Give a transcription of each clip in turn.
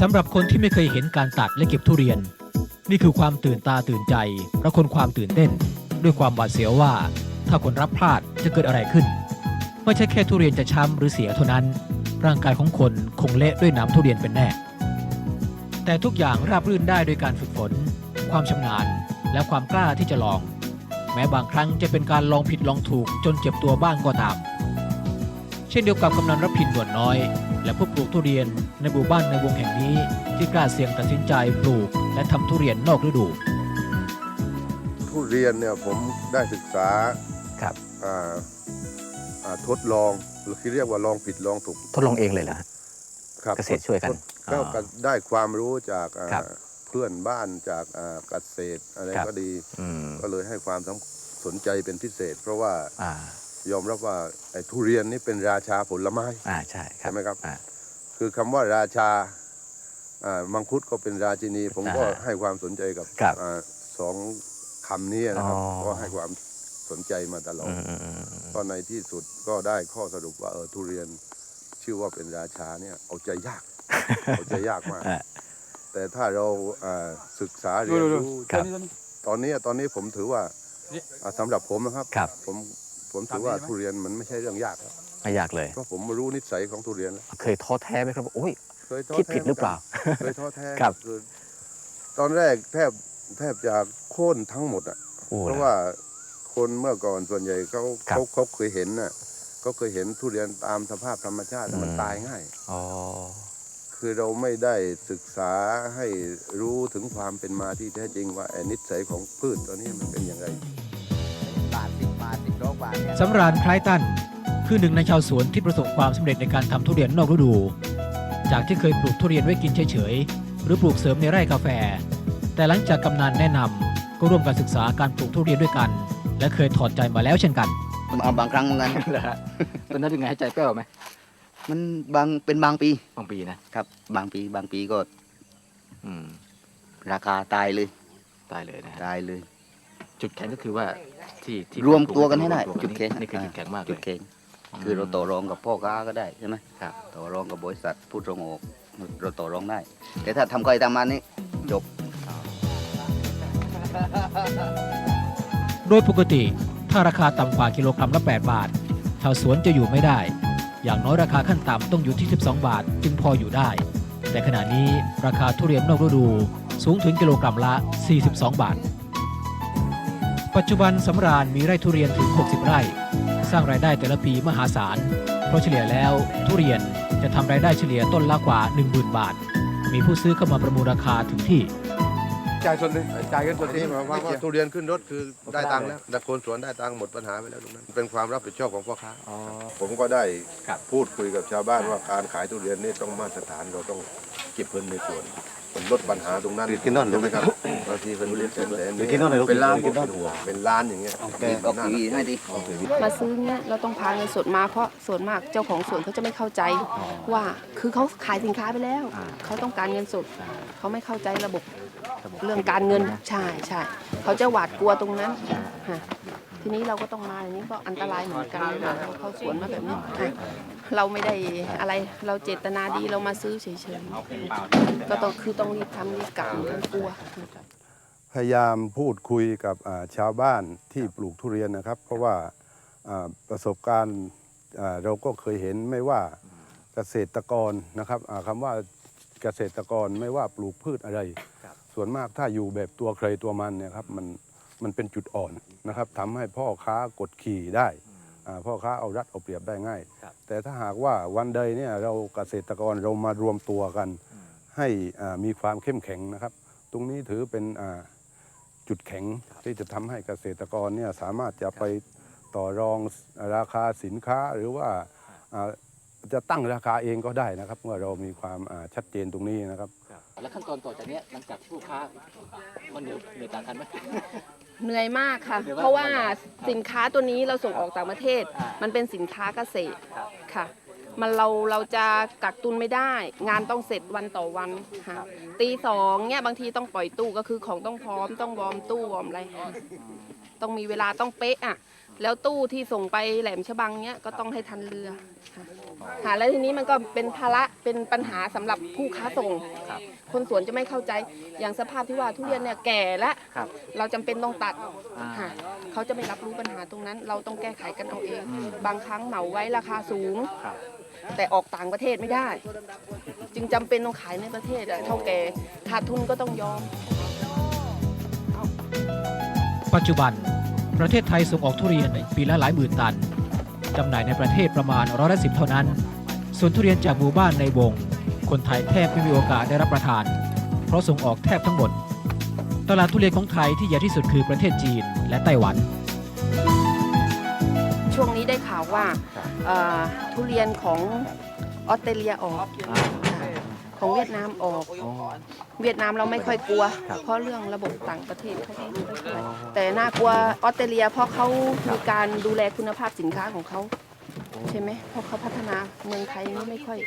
สำหรับคนที่ไม่เคยเห็นการตัดและเก็บทุเรียน นี่คือความตื่นตาตื่นใจและคนความตื่นเต้น ด้วยความหวาดเสียวว่า ถ้าคนรับพลาดจะเกิดอะไรขึ้น ไม่ใช่แค่ทุเรียนจะช้ำหรือเสียเท่านั้น ร่างกายของคนคงเละด้วยน้ำทุเรียนเป็นแน่ แต่ทุกอย่างราบรื่นได้โดยการฝึกฝน ความชำนาญ และความกล้าที่จะลอง แม้บางครั้งจะเป็นการลองผิดลองถูกจนเจ็บตัวบ้างก็ตาม ช่นเดียวกับกำนันรพินด่วนน้อย และผู้ปลูกทุเรียนในหมู่บ้านในวงแห่งนี้ ที่กล้าเสี่ยงตัดสินใจปลูก และทำทุเรียนนอกฤดู ทุเรียนเนี่ยผมได้ศึกษาครับอ่าอ่าทดลองหรือที่เรียกว่าลองผิดลองถูกทดลองเองเลยเหรอฮะ ครับเกษตรช่วยกันทดก็อ๋อก็ได้ความรู้จากอ่าครับเพื่อนบ้านจากอ่าเกษตรอะไรครับ ก็ดี อืมก็เลยให้ความสนใจเป็นพิเศษ เพราะว่าอ่า ยอมรับว่าไอ้ทุเรียนนี่เป็นราชาผลไม้อ่าใช่ครับใช่ไหมครับอ่า คือคำว่าราชาอ่ามังคุดก็เป็นราชินี ผมก็อ่าให้ความสนใจกับครับอ่าสองคำนี้นะครับอ๋อ ก็ให้ความสนใจมาตลออืดมอืมอืมอืม ก็ในที่สุดก็ได้ข้อสรุปว่าเออทุเรียนชื่อว่าเป็นราชาเนี่ยเอาใจยาก เอาใจยากมาก อ่าแต่ถ้าเราอ่าศึกษาเรียนรู้ครับตอนนี้ตอนนี้ผมถือว่าอ่าสำหรับผมนะครับ ครับ ผม ผมถือว่าทุเรียนมันไม่ใช่เรื่องยากครับไม่ยากเลย เพราะผมรู้นิสัยของทุเรียนแล้วเคยท้อแท้ไหมครับว่าโอ้ยเคยท้อคิดแท้ผิดหรือเปล่า เคยท้อแท้ครับอตอนแรกแทบแทบจะโค่นทั้งหมดอะ โอ้เพราะนะ ว่าคนเมื่อก่อนส่วนใหญ่เขาครับ เขาเขาเคยเห็นน่ะเขาเคยเห็นทุเรียนตามสภาพธรรมชาติอืมมันตายง่าย อ๋อ คือเราไม่ได้ศึกษาให้รู้ถึงความเป็นมาที่แท้จริงว่าไอ้นิสัยของพืชตัวนี้มันเป็นอย่างไรบาทสิบบาท สิบโลบาทเนี่ยสำราญคล้ายตันคือหนึ่งในชาวสวนที่ประสบความสำเร็จในการทำทุเรียนนอกฤดู จากที่เคยปลูกทุเรียนไว้กินเฉยๆ หรือปลูกเสริมในไร่กาแฟ แต่หลังจากกำนันแนะนำก็ร่วมกันศึกษาการปลูกทุเรียนด้วยกัน และเคยถอดใจมาแล้วเช่นกันเอาบางครั้งเหมือนกันเหรอฮะตอนนั้นเป็นไงให้ใจแป้วไหมมันบางเป็นบางปีบางปีนะครับ บางปีบางปีก็ อืม ราคาตายเลย ตายเลยนะฮะตายเลย จุดแข็งก็คือว่า ที่ที่รวมตัวกันให้ได้ รวมจุดแข็งนี่คือจุดแข็งมากเลจุดยแข็งคือเราต่อรองกับพ่อค้าก็ได้ใช่ไหมครับ ต่อรองกับบริษัทผู้ส่งออกเราต่อรองได้ แต่ถ้าทำใครทำมันนี่จบ โดยปกติ ถ้าราคาต่ำกว่ากิโลกรัมละ 8 บาท ชาวสวนจะอยู่ไม่ได้ อย่างน้อยราคาขั้นต่ำต้องอยู่ที่ 12 บาท จึงพออยู่ได้ แต่ขณะนี้ราคาทุเรียนนอกฤดูสูงถึงกิโลกรัมละ 42 บาท ปัจจุบันสำราญมีไร่ทุเรียนถึง 60 ไร่ สร้างรายได้แต่ละปีมหาศาล เพราะเฉลี่ยแล้วทุเรียนจะทำรายได้เฉลี่ยต้นละกว่า 10,000 บาท มีผู้ซื้อเข้ามาประมูลราคาถึงที่ จ่ายส่วนหนึ่งจ่ายกันส่วนอันที่นี้หมายความว่าทุเรียนขึ้นรถคือได้ตังค์แล้วแต่คนสวนได้ตังค์หมดปัญหาไปแล้วตรงนั้น เป็นความรับผิดชอบของพ่อค้า อ๋อ ผมก็ได้ครับพูดคุยกับชาวบ้านว่าการขายทุเรียนนี่ต้องมาตรฐานเราต้องเก็บเงินในสวนมันลดปัญหาตรงนั้นกินนอนใช่ไหมครับ บางทีเป็นเรียนแสนแสนหรือกินนอนเลยลูกเป็นล้านกินนอนเป็นห่วงเป็นล้านอย่างเงี้ยแกออกทีวีให้ดิมาซื้อเนี่ยเราต้องพาเงินสดมาเพราะส่วนมากเจ้าของสวนเขาจะไม่เข้าใจว่าคือเขาขายสินค้าไปแล้วอ่าเขาต้องการเงินสดอ่าเขาไม่เข้าใจระบบเรื่องการเงินใช่ใช่เขาจะหวาดกลัวตรงนั้นฮะทีนี้เราก็ต้องมาอย่างนี้ก็อันตรายเหมือนกันค่ะเราเข้าสวนมาแบบนี้ฮะเราไม่ได้อะไรเราเจตนาดีเรามาซื้อเฉยๆก็ต้องคือต้องรีบทำรีบกลับเหมือนกันกลัว พยายามพูดคุยกับอ่าชาวบ้านที่ปลูกทุเรียนนะครับ เพราะว่าอ่าประสบการณ์อ่าเราก็เคยเห็นไม่ว่าเกษตรกรนะครับอ่าคำว่าเกษตรกรไม่ว่าปลูกพืชอะไร ส่วนมากถ้าอยู่แบบตัวใครตัวมันเนี่ยครับมันมันเป็นจุดอ่อนนะครับทำให้พ่อค้ากดขี่ได้อ่าพ่อค้าเอารัดเอาเปรียบได้ง่ายครับแต่ถ้าหากว่าวันใดเนี่ยเราเกษตรกรเรามารวมตัวกัน ให้อ่ามีความเข้มแข็งนะครับ ตรงนี้ถือเป็นอ่า จุดแข็งที่จะทำให้เกษตรกรเนี่ยสามารถจะไปต่อรองราคาสินค้าหรือว่าอ่าจะตั้งราคาเองก็ได้นะครับ เมื่อเรามีความอ่าชัดเจนตรงนี้นะครับ แล้วขั้นตอนต่อจากเนี้ยหลังจากที่ลูกค้ามันเหนื่อยเหนื่อยต่างกันไหมเหนื่อยมากค่ะเหนื่อยมากเพราะว่าสินค้าตัวนี้เราส่งออกต่างประเทศอ่ามัมันเป็นสินค้าเกษตรครับค่ะ มันเราเราจะกักตุนไม่ได้ งานต้องเสร็จวันต่อวันค่ะตีสองเนี่ยบางทีต้องปล่อยตู้ก็คือของต้องพร้อมต้องวอร์มตู้วอร์มอะไรค่ะต้องมีเวลาต้องเป๊ะอะแล้วตู้ที่ส่งไปแหลมฉบังเนี้ยก็ต้องให้ทันเรือค่ะค่ะแล้วทีนี้มันก็เป็นภาระเป็นปัญหาสำหรับผู้ค้าส่งคนสวนจะไม่เข้าใจอย่างสภาพที่ว่าทุเรียนเนี่ยแก่แล้วครับเราจำเป็นต้องตัดอ่าค่ะเขาจะไม่รับรู้ปัญหาตรงนั้น เราต้องแก้ไขกันเอาเอง บางครั้งเหมาไว้ราคาสูงครับ แต่ออกต่างประเทศไม่ได้ จึงจำเป็นต้องขายในประเทศอะเท่าแก่ขาดทุนก็ต้องยอม ปัจจุบัน ประเทศไทยส่งออกทุเรียนปีละหลายหมื่นตัน จำหน่ายในประเทศประมาณร้อยละสิบเท่านั้น ส่วนทุเรียนจากหมู่บ้านในวง คนไทยแทบไม่มีโอกาสได้รับประทาน เพราะส่งออกแทบทั้งหมด ตลาดทุเรียนของไทยที่ใหญ่ที่สุดคือประเทศจีนและไต้หวัน ช่วงนี้ได้ข่าวว่าเอ่อทุเรียนของออสเตรเลียออกอ่าค่ะของเวียดนามออกอ๋อเวียดนามเราไม่ค่อยกลัวครับเพราะเรื่องระบบต่างประเทศเขาไม่ค่อยแต่น่ากลัวออสเตรเลียเพราะเขามีการดูแลคุณภาพสินค้าของเขาใช่ไหมเพราะเขาพัฒนาเมืองไทยนี่ไม่ค่อย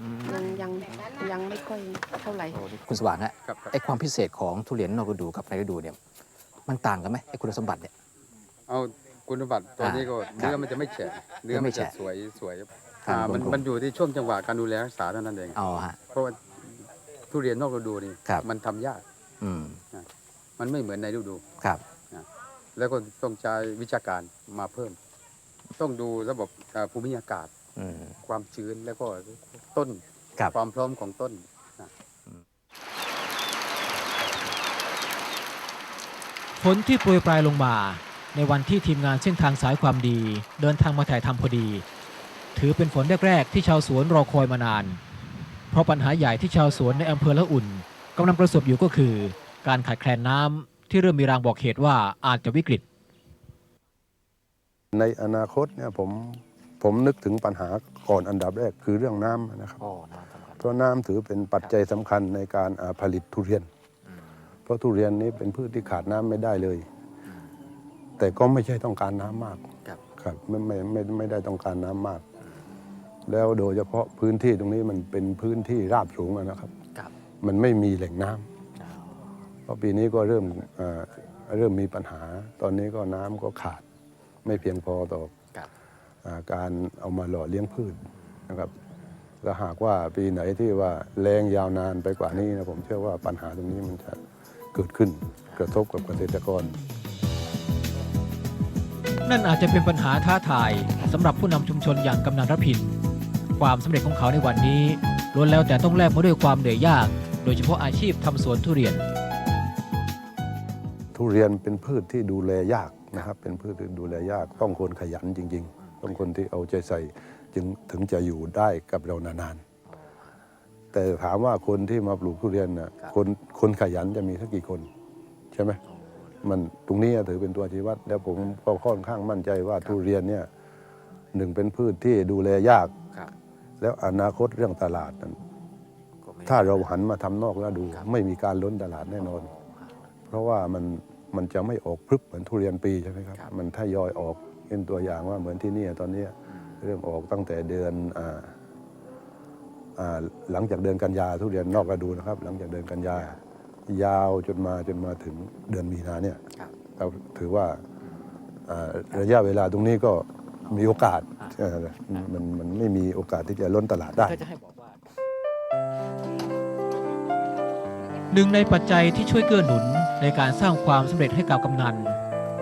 อืมยังยังยังไม่ค่อยเท่าไหร่โอ้นี่คุณสว่างฮะครับครับไอความพิเศษของทุเรียนนอกฤดูกับในฤดูเนี่ยมันต่างกันไหมไอคุณสมบัติเนี่ยเอา คุณสมบัติตัวนี้ก็ครับเนื้อมันจะไม่แฉะเนื้อไม่มันแฉะจะสวยสวยครับอ่ามันผมมันอยู่ที่ช่วงจังหวะการดูแลรักษาเท่านั้นเองอ๋อฮะเพราะว่าทุเรียนนอกฤดูนี่ครับมันทำยากอืมมันไม่เหมือนในฤดูครับแล้วก็ต้องใช้วิชาการมาเพิ่ม ต้องดูระบบอ่าภูมิอากาศอืมความชื้นแล้วก็ต้นครับความพร้อมของต้นฝนที่โปรยปลายลงมา ในวันที่ทีมงานเส้นทางสายความดี เดินทางมาถ่ายทำพอดี ถือเป็นฝนแรก ๆ ที่ชาวสวนรอคอยมานาน เพราะปัญหาใหญ่ที่ชาวสวนในอำเภอละอุ่นกำลังประสบอยู่ก็คือ การขาดแคลนน้ำที่เริ่มมีรางบอกเหตุว่าอาจจะวิกฤต ในอนาคตเนี่ยผมผมนึกถึงปัญหาก่อนอันดับแรกคือเรื่องน้ำนะครับอ๋อน้ำสำคัญเพราะน้ำถือเป็นปัจจัยสำคัญในการอ่าผลิตทุเรียนอืมเพราะทุเรียนนี้เป็นพืชที่ขาดน้ำไม่ได้เลย แต่ก็ไม่ใช่ต้องการน้ำมากครับ ครับไม่ไม่ไม่ไม่ได้ต้องการน้ำมาก แล้วโดยเฉพาะพื้นที่ตรงนี้มันเป็นพื้นที่ราบสูงอะนะครับ ครับ มันไม่มีแหล่งน้ำอ๋อเพราะปีนี้ก็เริ่มเอ่อเริ่มมีปัญหา ตอนนี้ก็น้ำก็ขาด ไม่เพียงพอต่อ ครับอาการเอามาหล่อเลี้ยงพืชนะครับและหากว่าปีไหนที่ว่าแรงยาวนานไปกว่านี้นะผมเชื่อว่าปัญหาตรงนี้มันจะเกิดขึ้นกระทบกับเกษตรกร นั่นอาจจะเป็นปัญหาท้าทายสำหรับผู้นำชุมชนอย่างกำนันรพิน ความสำเร็จของเขาในวันนี้ล้วนแล้วแต่ต้องแลกมาด้วยความเหนื่อยยาก โดยเฉพาะอาชีพทำสวนทุเรียน ทุเรียนเป็นพืชที่ดูแลยากนะครับ เป็นพืชที่ดูแลยาก ต้องคนขยันจริง ๆ ต้องคนที่เอาใจใส่จึงถึงจะอยู่ได้กับเรานานๆ แต่ถามว่าคนที่มาปลูกทุเรียนน่ะคนคนขยันจะมีสักกี่คนใช่ไหม มันตรงนี้ถือเป็นตัวชี้วัด แล้วผมก็ค่อนข้างมั่นใจว่าทุเรียนเนี่ยหนึ่งเป็นพืชที่ดูแลยากครับแล้วอนาคตเรื่องตลาดนั้นก็ไม่ถ้าเราหันมาทำนอกแล้วดูครับไม่มีการล้นตลาดแน่นอน เพราะว่ามันมันจะไม่ออกพรึบเหมือนทุเรียนปีใช่ไหมครับครับมันทยอยออกเป็นตัวอย่างว่าเหมือนที่นี่ตอนนี้เริ่มออกตั้งแต่เดือนอ่าอ่าหลังจากเดือนกันยาทุเรียนนอกฤดูนะครับ หลังจากเดือนกันยา ยาวจนมาจนมาถึงเดือนมีนาเนี่ยครับเราถือว่าอ่าระยะเวลาตรงนี้ก็มีโอกาสเออมันมันไม่มีโอกาสที่จะล้นตลาดได้ก็จะให้บอกว่าหนึ่งในปัจจัยที่ช่วยเกื้อหนุนในการสร้างความสำเร็จให้กับกำนัน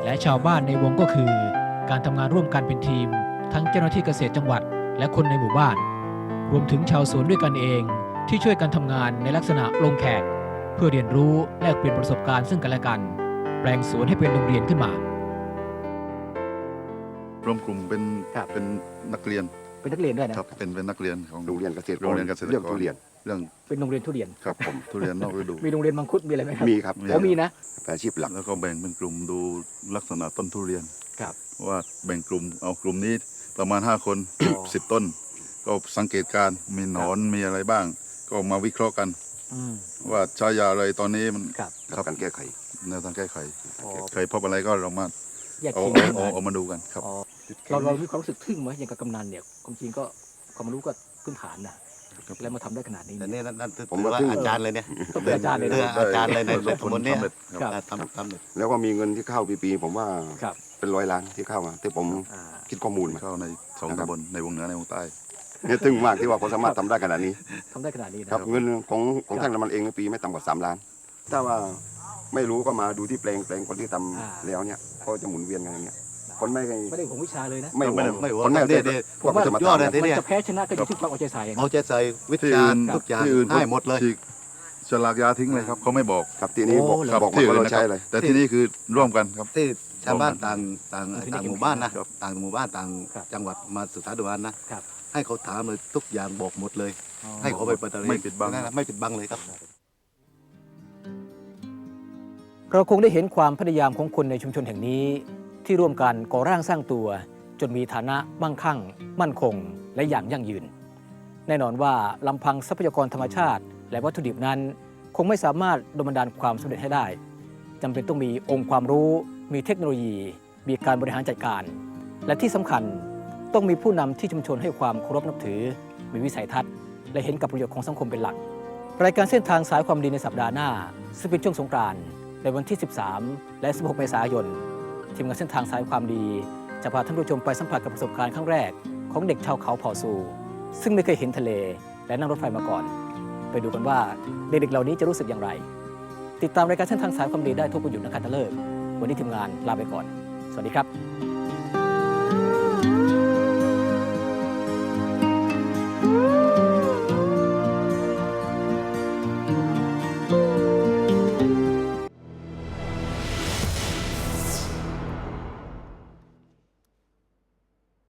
และชาวบ้านในวงก็คือ การทำงานร่วมกันเป็นทีม ทั้งเจ้าหน้าที่เกษตรจังหวัด และคนในหมู่บ้าน รวมถึงชาวสวนด้วยกันเอง ที่ช่วยกันทำงานในลักษณะลงแขก เพื่อเรียนรู้แลกเปลี่ยนประสบการณ์ซึ่งกันและกัน แปลงสวนให้เป็นโรงเรียนขึ้นมารวมกลุ่มเป็นครับ เป็นนักเรียนเป็นนักเรียนด้วยนะครับ เป็นเป็นนักเรียนของโรงเรียนเกษตรกโรงเรียนเกษตรกรเรื่องทุเรียนเรื่องเป็นโรงเรียนทุเรียน ครับผม ทุเรียนนอกฤดู มีโรงเรียนมังคุดมีอะไรไหมครับมีครับอ๋อมีนะ เป็นอาชีพหลัก แล้วก็แบ่งเป็นกลุ่มดูลักษณะต้นทุเรียนครับ ว่าแบ่งกลุ่มเอากลุ่มนี้ประมาณ 5 คนอ๋อสิบต้น ก็สังเกตการณ์มีหนอนมีอะไรบ้าง ก็มาวิเคราะห์กัน อืม ว่าใช้ยาอะไรตอนนี้มันครับ ครับการแก้ไข แนวทางแก้ไขอ๋อใครพบอะไรก็เรามาแยกเอาทีมเอากันมาเอาเอามาดูกันครับ อ๋อเราเรามีความรู้สึกทึ่งไหมอย่างกับกำนันเนี่ยความจริงก็ความรู้ก็พื้นฐานนะแล้วมาทำได้ขนาดนี้แต่นี่นั่นนั่นถือผมว่าว่าทึ่ง อาจารย์เลยเนี่ยต้องเป็นอาจารย์เลยเออนะอาจารย์เลยในประสบสมุนเนี่ยผลสำเร็จครับครับทำทำเลยแล้วก็มีเงินที่เข้าปีๆผมว่าครับเป็นร้อยล้านที่เข้ามาที่ผมอ่า คิดข้อมูลมา เข้าในสองนะครับ ตำบลในวงเหนือในวงใต้เนี่ย ตึงมากที่ว่าเขาสามารถทำได้ขนาดนี้ ทำได้ขนาดนี้นะครับเงินของของทางน้ำมันเองในปีไม่ต่ำกว่า 3 ล้าน ถ้าว่าไม่รู้ก็มาดูที่แปลงแปลงคนที่ทำแล้วเนี่ยก็จะหมุนเวียนกันอย่างเงี้ยคนไม่ไม่ได้ของวิชาเลยนะ ไม่หวไม่งได้ไม่หวงคนไม่เด็ดเด็ดว่า เขาจะมาสุดยอดทำนะทีมันเนี้ยจะแพ้ชนะก็อยู่ที่ความเอาใจใส่นะเอาใจใส่วิที่จาอื่รนณ์ทุกอย่างที่อื่นให้หมดเลย ฉีกฉลากยาทิ้งเลยครับเขาไม่บอกครับทีนี้บอกโอ้เหรอบอกหมดที่อื่ว่านเรานะคใช้รับอะไรแต่ที่นี่คือร่วมกันครับ ที่ชาวบ้านต่างต่างต่างหมู่บ้านนะต่างหมู่บ้านต่างครับจังหวัดมาศึกษาดูงานนะครับ ให้เขาถามเลยทุกอย่างบอกหมดเลยอ๋อให้เขาไปปฏิบัติไม่ปิดบังนั่นนะไม่ปิดบังเลยครับ เราคงได้เห็นความพยายามของคนในชุมชนแห่งนี้ ที่ร่วมกันก่อร่างสร้างตัว จนมีฐานะมั่งคั่ง มั่นคง และอย่างยั่งยืน แน่นอนว่าลำพังทรัพยากรธรรมชาติ และวัตถุดิบนั้น คงไม่สามารถดลบันดาลความสำเร็จให้ได้จำเป็นต้องมีองค์ความรู้ มีเทคโนโลยี มีการบริหารจัดการ และที่สำคัญ ต้องมีผู้นำที่ชุมชนให้ความเคารพนับถือ มีวิสัยทัศน์ และเห็นกับประโยชน์ของสังคมเป็นหลัก รายการเส้นทางสายความดีในสัปดาห์หน้า ซึ่งเป็นช่วงสงกรานต์ในวันที่ 13 และ 16 เมษายน ทีมงานเส้นทางสายความดี จะพาท่านผู้ชมไปสัมผัสกับประสบการณ์ครั้งแรก ของเด็กชาวเขาเผ่าซูซึ่งไม่เคยเห็นทะเลและนั่งรถไฟมาก่อน ไปดูกันว่าเด็กๆเหล่านี้จะรู้สึกอย่างไร ติดตามรายการเส้นทางสายความดีได้ทุกวันหยุดนักขัตฤกษ์วันนี้ทีมงานลาไปก่อน สวัสดีครับ